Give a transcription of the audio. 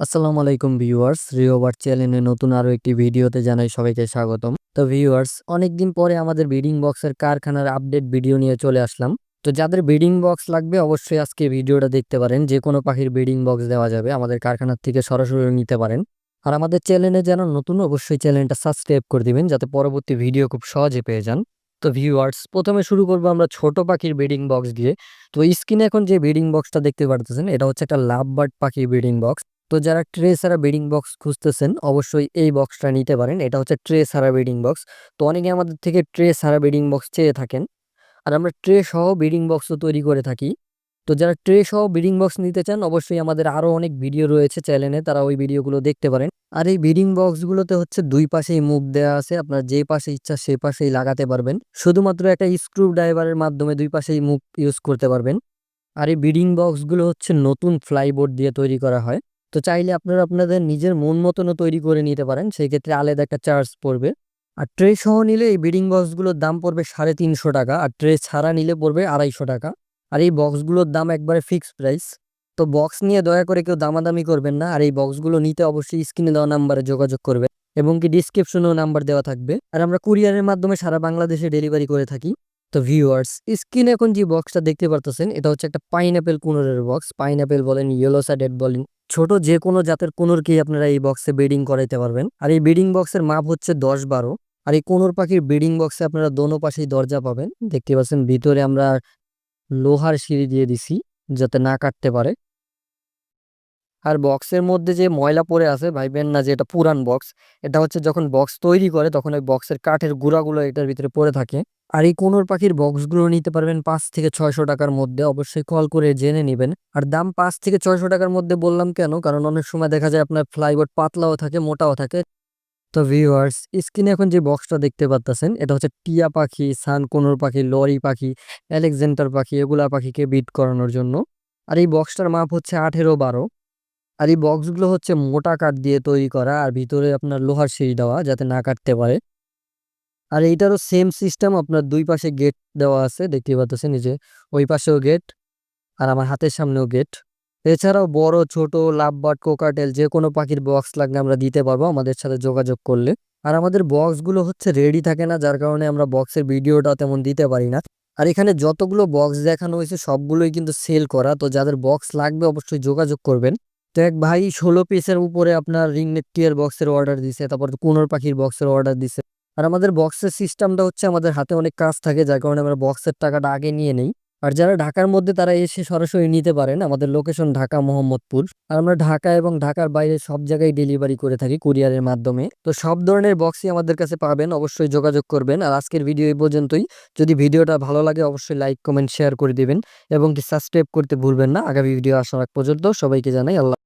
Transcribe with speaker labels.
Speaker 1: আসসালামু আলাইকুম ভিউয়ার্স, রিওভার চ্যানেলে নতুন আরও একটি ভিডিওতে জানাই সবাইকে স্বাগতম। তো ভিউয়ার্স, অনেকদিন পরে আমাদের ব্রিডিং বক্সের কারখানার আপডেট ভিডিও নিয়ে চলে আসলাম। তো যাদের ব্রিডিং বক্স লাগবে অবশ্যই আজকে ভিডিওটা দেখতে পারেন, যে কোনো পাখির ব্রিডিং বক্স দেওয়া যাবে, আমাদের কারখানার থেকে সরাসরি নিতে পারেন। আর আমাদের চ্যানেলে যেন নতুন, অবশ্যই চ্যানেলটা সাবস্ক্রাইব করে দিবেন, যাতে পরবর্তী ভিডিও খুব সহজে পেয়ে যান। তো ভিউয়ার্স, প্রথমে শুরু করব আমরা ছোট পাখির ব্রিডিং বক্স দিয়ে। তো স্ক্রিনে এখন যে ব্রিডিং বক্সটা দেখতে পারতেছেন, এটা হচ্ছে একটা লাভ বার্ড পাখির ব্রিডিং বক্স। তো যারা ট্রে সারা ব্রিডিং বক্স খুঁজতেছেন, অবশ্যই এই বক্সটা নিতে পারেন। এটা হচ্ছে ট্রে সারা ব্রিডিং বক্স। তো অনেকে আমাদের থেকে ট্রে সারা ব্রিডিং বক্স চেয়ে থাকেন। আর আমরা ট্রে সহ ব্রিডিং বক্সও তৈরি করে থাকি। তো যারা ট্রে সহ বিডিং বক্স নিতে চান, অবশ্যই আমাদের আরও অনেক ভিডিও রয়েছে চ্যানেলে, তারা ওই ভিডিওগুলো দেখতে পারেন। আর এই বিডিং বক্সগুলোতে হচ্ছে দুই পাশেই মুখ দেওয়া আছে। আপনার যে পাশে ইচ্ছা, সে পাশেই লাগাতে পারবেন। শুধুমাত্র একটা স্ক্রু ড্রাইভারের মাধ্যমে দুই পাশেই মুখ ইউজ করতে পারবেন। আর এই বিডিং বক্সগুলো হচ্ছে নতুন ফ্লাইবোর্ড দিয়ে তৈরি করা হয়। তো চাইলে আপনারা আপনাদের নিজের মন মতনও তৈরি করে নিতে পারেন। সেই ক্ষেত্রে আলাদা একটা চার্জ পড়বে। আর ট্রে সহ নিলে এই ব্রিডিং বক্সগুলোর দাম পড়বে সাড়ে তিনশো টাকা। আর ট্রে ছাড়া নিলে পড়বে আড়াইশো টাকা। আর এই বক্সগুলোর দাম একবারে ফিক্সড প্রাইস। তো বক্স নিয়ে দয়া করে কেউ দামাদামি করবেন না। আর এই বক্সগুলো নিতে অবশ্যই স্ক্রিনে দেওয়া নাম্বারে যোগাযোগ করবে এবং কি ডিসক্রিপশনেও নাম্বার দেওয়া থাকবে। আর আমরা কুরিয়ারের মাধ্যমে সারা বাংলাদেশে ডেলিভারি করে থাকি। তো ভিউয়ার্স, স্ক্রিনে এখন যে বক্সটা দেখতে পারতেছেন, এটা হচ্ছে একটা পাইনঅ্যাপেল কুনোরের বক্স। পাইনঅ্যাপেল বলেন ইয়েলো সাইডেড বলেন ছোট যে কোনো জাতের কোনোরকেই আপনারা এই বক্সে ব্রিডিং করাইতে পারবেন। আর এই ব্রিডিং বক্সের মাপ হচ্ছে দশ বারো। আর এই কোনোর পাখির ব্রিডিং বক্সে আপনারা দোনো পাশেই দরজা পাবেন। দেখতে পাচ্ছেন ভিতরে আমরা লোহার সিঁড়ি দিয়ে দিছি, যাতে না কাটতে পারে। আর বক্সের মধ্যে যে ময়লা পড়ে আছে, ভাইবেন না যে এটা পুরান বক্স এটা হচ্ছে যখন বক্স তৈরি করে, তখন ওই বক্সের কাঠের গুঁড়াগুলো এটার ভিতরে পড়ে থাকে। আর এই কোনোর পাখির বক্সগুলো নিতে পারবেন পাঁচ থেকে ছয়শো টাকার মধ্যে। অবশ্যই কল করে জেনে নেবেন। আর দাম পাঁচ থেকে ছয়শো টাকার মধ্যে বললাম কেন? কারণ অনেক সময় দেখা যায় আপনার ফ্লাইবোর্ড পাতলাও থাকে, মোটাও থাকে। তো ভিউয়ার্স স্ক্রিনে এখন যে বক্সটা দেখতে পাচ্ছেন এটা হচ্ছে টিয়া পাখি, সান কোনোর পাখি, লরি পাখি অ্যালেকজেন্ডার পাখি, এগুলা পাখিকে বিট করানোর জন্য। আর এই বক্সটার মাপ হচ্ছে আঠেরো বারো। আর এই বক্সগুলো হচ্ছে মোটা কাঠ দিয়ে তৈরি করা, আর ভিতরে আপনার লোহার সিঁড়ি দেওয়া যাতে না কাটতে পারে। আর এইটারও সেম সিস্টেম আপনার দুই পাশে গেট দেওয়া আছে, দেখতে পাচ্ছেন এই যে, ওই পাশেও গেট আর আমার হাতের সামনেও গেট এছাড়াও বড়, ছোট, লাভবার্ড, কোকাটেল যে কোনো পাখির বক্স লাগলে আমরা দিতে পারব আমাদের সাথে যোগাযোগ করলে। আর আমাদের বক্সগুলো হচ্ছে রেডি থাকে না, যার কারণে আমরা বক্সের ভিডিওটা তেমন দিতে পারি না। আর এখানে যতগুলো বক্স দেখানো হয়েছে সবগুলোই কিন্তু সেল করা, তো যাদের বক্স লাগবে অবশ্যই যোগাযোগ করবেন। তো এক ভাই ষোলো পিসের উপরে আপনার রিংনেট টিয়ার বক্সের অর্ডার দিছে, তারপর কুনোর পাখির বক্সের অর্ডার দিছে। আর আমাদের বক্সের সিস্টেমটা হচ্ছে আমাদের হাতে অনেক কাজ থাকে, যার কারণে আমরা বক্সের টাকাটা আগে নিয়ে নেই। আর যারা ঢাকার মধ্যে, তারা এসে সরাসরি নিতে পারেন আমাদের লোকেশন ঢাকা, মোহাম্মদপুর। আর আমরা ঢাকা এবং ঢাকার বাইরে সব জায়গায় ডেলিভারি করে থাকি কুরিয়ারের মাধ্যমে। তো সব ধরনের বক্সই আমাদের কাছে পাবেন, অবশ্যই যোগাযোগ করবেন। আর আজকের ভিডিও এই পর্যন্তই। যদি ভিডিওটা ভালো লাগে, অবশ্যই লাইক কমেন্ট শেয়ার করে দিবেন এবং সাবস্ক্রাইব করতে ভুলবেন না। আগামী ভিডিও আসার আগ পর্যন্ত সবাইকে জানাই আল্লাহ